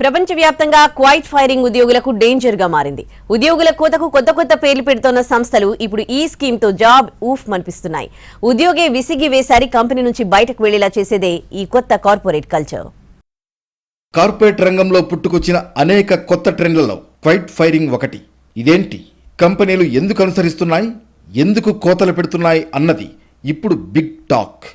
ప్రపంచవ్యాప్తంగా quiet firing ఉద్యోగులకు డేంజర్గా మారింది. ఉద్యోగుల కోతకు కొత్త కొత్త పేర్లు పెడుతున్న సంస్థలు ఇప్పుడు ఈ స్కీమ్తో జాబ్ ఊఫ్ మనిపిస్తున్నాయి. ఉద్యోగి విసిగి వేసారి కంపెనీ నుంచి బయటకు వెళ్ళేలా చేసేదే ఈ కొత్త కార్పొరేట్ కల్చర్. కార్పొరేట్ రంగంలో పుట్టుకొచ్చిన అనేక కొత్త ట్రెండ్లలో క్వైట్ ఫైరింగ్ ఒకటి. ఇదేంటి? కంపెనీలు ఎందుకు అనుసరిస్తున్నాయి? ఎందుకు కోతలు పెడుతున్నాయి అన్నది ఇప్పుడు బిగ్ టాక్.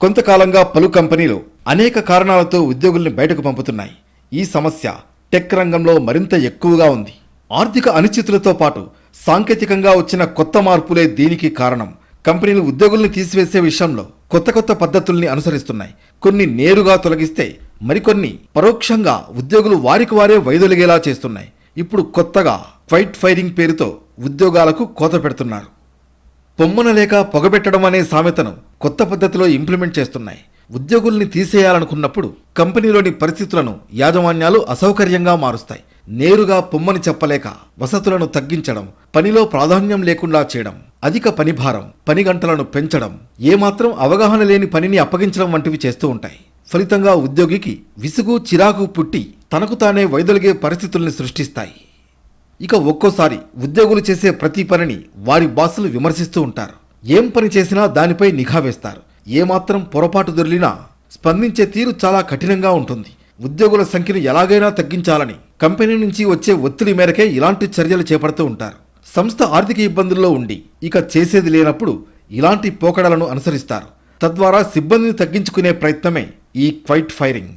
కొంతకాలంగా పలు కంపెనీలు అనేక కారణాలతో ఉద్యోగుల్ని బయటకు పంపుతున్నాయి. ఈ సమస్య టెక్ రంగంలో మరింత ఎక్కువగా ఉంది. ఆర్థిక అనిశ్చితులతో పాటు సాంకేతికంగా వచ్చిన కొత్త మార్పులే దీనికి కారణం. కంపెనీలు ఉద్యోగుల్ని తీసివేసే విషయంలో కొత్త కొత్త పద్ధతుల్ని అనుసరిస్తున్నాయి. కొన్ని నేరుగా తొలగిస్తే మరికొన్ని పరోక్షంగా ఉద్యోగులు వారికి వారే వైదొలిగేలా చేస్తున్నాయి. ఇప్పుడు కొత్తగా ఫైట్ ఫైరింగ్ పేరుతో ఉద్యోగాలకు కోత పెడుతున్నారు. పొమ్మన లేక పొగబెట్టడం అనే సామెతను కొత్త పద్ధతిలో ఇంప్లిమెంట్ చేస్తున్నాయి. ఉద్యోగుల్ని తీసేయాలనుకున్నప్పుడు కంపెనీలోని పరిస్థితులను యాజమాన్యాలు అసౌకర్యంగా మారుస్తాయి. నేరుగా పొమ్మని చెప్పలేక వసతులను తగ్గించడం పనిలో ప్రాధాన్యం లేకుండా చేయడం అధిక పనిభారం పని గంటలను పెంచడం ఏమాత్రం అవగాహన లేని పనిని అప్పగించడం వంటివి చేస్తూ ఉంటాయి. ఫలితంగా ఉద్యోగికి విసుగు చిరాకు పుట్టి తనకు తానే వైదొలిగే పరిస్థితుల్ని సృష్టిస్తాయి. ఇక ఒక్కోసారి ఉద్యోగులు చేసే ప్రతి పనిని వారి బాసులు విమర్శిస్తూ ఉంటారు. ఏం పని చేసినా దానిపై నిఘా వేస్తారు. ఏమాత్రం పొరపాటు దొరికినా స్పందించే తీరు చాలా కఠినంగా ఉంటుంది. ఉద్యోగుల సంఖ్యను ఎలాగైనా తగ్గించాలని కంపెనీ నుంచి వచ్చే ఒత్తిడి మేరకే ఇలాంటి చర్యలు చేపడుతూ ఉంటారు. సంస్థ ఆర్థిక ఇబ్బందుల్లో ఉండి ఇక చేసేది లేనప్పుడు ఇలాంటి పోకడలను అనుసరిస్తారు. తద్వారా సిబ్బందిని తగ్గించుకునే ప్రయత్నమే ఈ క్వైట్ ఫైరింగ్.